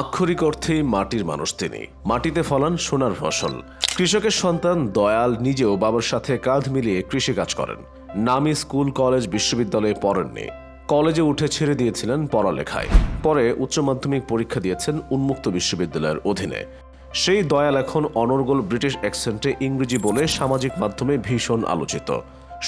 আক্ষরিক অর্থেই মাটির মানুষ তিনি। মাটিতে ফলান সোনার ফসল। কৃষকের সন্তান দয়াল নিজেও বাবার সাথে কাঁধ মিলিয়ে কৃষিকাজ করেন। নামি স্কুল, কলেজ, বিশ্ববিদ্যালয়ে পড়েননি। কলেজে উঠে ছেড়ে দিয়েছিলেন পড়ালেখায়। পরে উচ্চ মাধ্যমিক পরীক্ষা দিয়েছেন উন্মুক্ত বিশ্ববিদ্যালয়ের অধীনে। সেই দয়াল এখন অনর্গল ব্রিটিশ অ্যাকসেন্টে ইংরেজি বলে সামাজিক মাধ্যমে ভীষণ আলোচিত।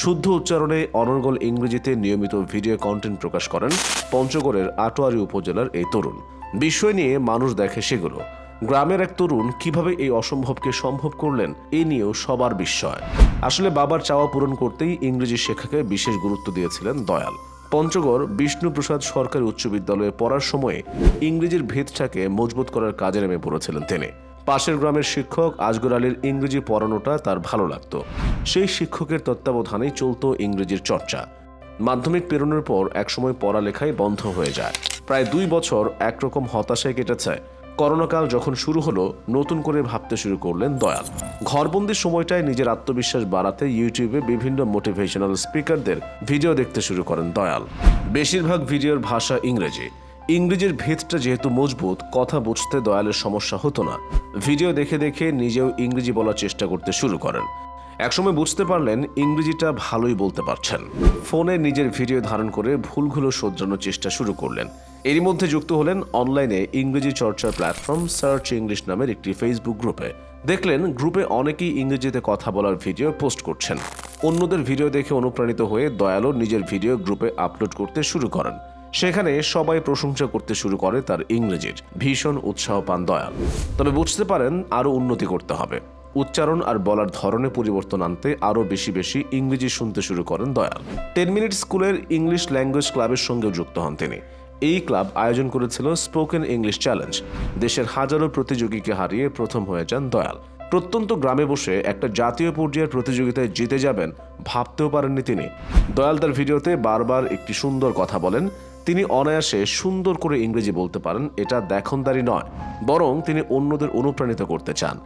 শুদ্ধ উচ্চারণে অনর্গল ইংরেজিতে নিয়মিত ভিডিও কন্টেন্ট প্রকাশ করেন পঞ্চগড়ের আটোয়ারি উপজেলার এই তরুণ। বিষয় নিয়ে মানুষ দেখে সেগুলো। গ্রামের এক তরুণ কীভাবে এই অসম্ভবকে সম্ভব করলেন, এ নিয়েও সবার বিস্ময়। আসলে বাবার চাওয়া পূরণ করতেই ইংরেজি শেখাকে বিশেষ গুরুত্ব দিয়েছিলেন দয়াল। পঞ্চগড় বিষ্ণুপ্রসাদ সরকারি উচ্চ বিদ্যালয়ে পড়ার সময়ে ইংরেজির ভেদটাকে মজবুত করার কাজে নেমে পড়েছিলেন তিনি। পাশের গ্রামের শিক্ষক আজগর আলীর ইংরেজি পড়ানোটা তার ভালো লাগতো। সেই শিক্ষকের তত্ত্বাবধানেই চলতো ইংরেজির চর্চা। মাধ্যমিক পেরোনোর পর একসময় পড়ালেখাই বন্ধ হয়ে যায়। প্রায় দুই বছর একরকম হতাশায় কেটেছে। করোনাকাল যখন শুরু হলো, নতুন করে ভাবতে শুরু করলেন দয়াল। ঘরবন্দির সময়টায় নিজের আত্মবিশ্বাস বাড়াতে ইউটিউবে বিভিন্ন মোটিভেশনাল স্পিকারদের ভিডিও দেখতে শুরু করেন দয়াল। বেশিরভাগ ভিডিওর ভাষা ইংরেজি। ইংরেজির ভেদটা যেহেতু মজবুত, কথা বুঝতে দয়ালের সমস্যা হতো না। ভিডিও দেখে দেখে নিজেও ইংরেজি বলার চেষ্টা করতে শুরু করেন। একসময় বুঝতে পারলেন ইংরেজিটা ভালোই বলতে পারছেন। ফোনে নিজের ভিডিও ধারণ করে ভুলগুলো শোধরানোর চেষ্টা শুরু করলেন। এরই মধ্যে যুক্ত হলেন অনলাইনে ইংরেজি চর্চার প্ল্যাটফর্ম সার্চ ইংলিশ নামের একটি ফেসবুক গ্রুপে। দেখলেন গ্রুপে অনেকেই ইংরেজিতে কথা বলার ভিডিও পোস্ট করছেন। অন্যদের ভিডিও দেখে অনুপ্রাণিত হয়ে দয়ালও নিজের ভিডিও গ্রুপে আপলোড করতে শুরু করেন। সেখানে সবাই প্রশংসা করতে শুরু করে তার ইংরেজির। ভীষণ উৎসাহ পান দয়াল। তবে বুঝতে পারেন আরও উন্নতি করতে হবে। উচ্চারণ আর বলার ধরনে পরিবর্তন আনতে আরও বেশি বেশি ইংরেজি শুনতে শুরু করেন দয়াল। টেন মিনিট স্কুলের ইংলিশ ল্যাঙ্গুয়েজ ক্লাবের সঙ্গেও যুক্ত হন তিনি। এই ক্লাব আয়োজন করেছিল স্পোকেন ইংলিশ চ্যালেঞ্জ। দেশের হাজারো প্রতিযোগীকে হারিয়ে প্রথম হয়ে যান দয়াল। প্রত্যন্ত গ্রামে বসে একটা জাতীয় পর্যায়ের প্রতিযোগিতায় জিতে যাবেন ভাবতেও পারেননি তিনি। দয়াল তার ভিডিওতে বারবার একটি সুন্দর কথা বলেন। তিনি অনায়াসে সুন্দর করে ইংরেজি বলতে পারেন, এটা দেখনদারি নয়, বরং তিনি অন্যদের অনুপ্রাণিত করতে চান।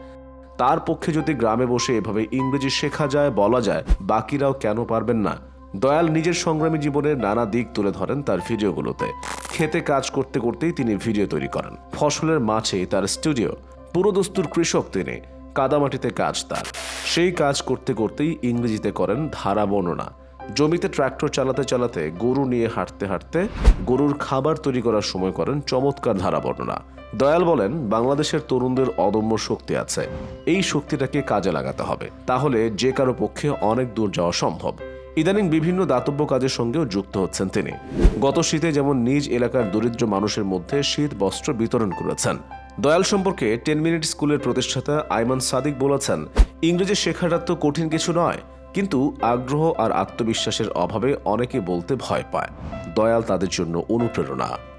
তার পক্ষে যদি গ্রামে বসে এভাবে ইংরেজি শেখা যায়, বলা যায়, বাকিরাও কেন পারবেন না? দয়াল নিজের সংগ্রামী জীবনের নানা দিক তুলে ধরেন তার ভিডিওগুলোতে। খেতে কাজ করতে করতেই তিনি ভিডিও তৈরি করেন। ফসলের মাঝে তার স্টুডিও, পুরোদস্তুর কৃষক তিনি, কাদামাটিতে কাজ তার। সেই কাজ করতে করতেই ইংরেজিতে করেন ধারা বর্ণনা। জমিতে ট্রাক্টর চালাতে চালাতে গরু নিয়ে হাঁটতে হাঁটতে গরুর খাবার তৈরি করার সময় করেন চমৎকার ধারা বর্ণনা। দয়াল বলেন, বাংলাদেশের তরুণদের অদম্য শক্তি আছে। এই শক্তিটাকে কাজে লাগাতে হবে। তাহলে যে কারও পক্ষে অনেক দূর যাওয়া সম্ভব। ইদানিং বিভিন্ন দাতব্য কাজের সঙ্গেও যুক্ত হচ্ছেন তিনি। গত শীতে যেমন নিজ এলাকার দরিদ্র মানুষের মধ্যে শীত বস্ত্র বিতরণ করেছেন। দয়াল সম্পর্কে টেন মিনিট স্কুলের প্রতিষ্ঠাতা আইমান সাদিক বলেছেন, ইংরেজি শেখাটা তো কঠিন কিছু নয়, কিন্তু আগ্রহ আর আত্মবিশ্বাসের অভাবে অনেকে বলতে ভয় পায়। দয়াল তাদের জন্য অনুপ্রেরণা।